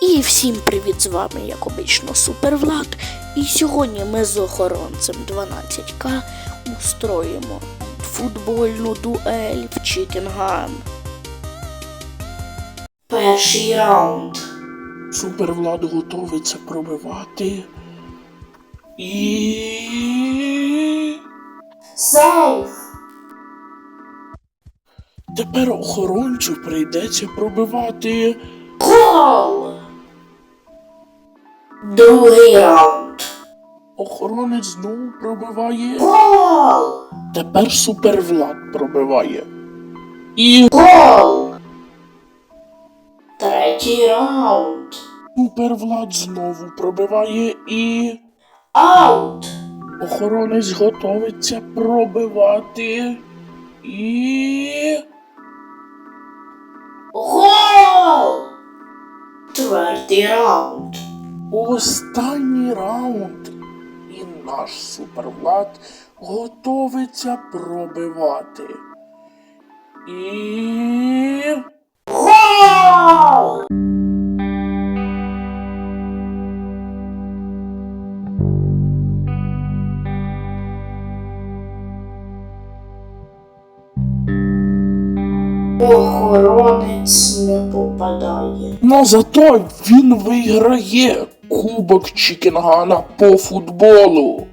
І всім привіт з вами, як обично, Супервлад. І сьогодні ми з охоронцем 12К устроїмо футбольну дуель в Чікінган. Перший раунд. Супервлад готовиться пробивати. І. Сейф! Тепер охоронцю прийдеться пробивати. Гол! Другий раунд. Охоронець знову пробиває. Гол! Тепер супервлад пробиває. І Гол! Третій раунд. супервлад знову пробиває і. Аут! Охоронець готовиться пробивати. І. Гол! Четвертий раунд. Останній раунд. І наш супервлад готовиться пробивати. І. Гол! Охоронець не попадає. Ну зато він виграє Кубок Чікінгана по футболу.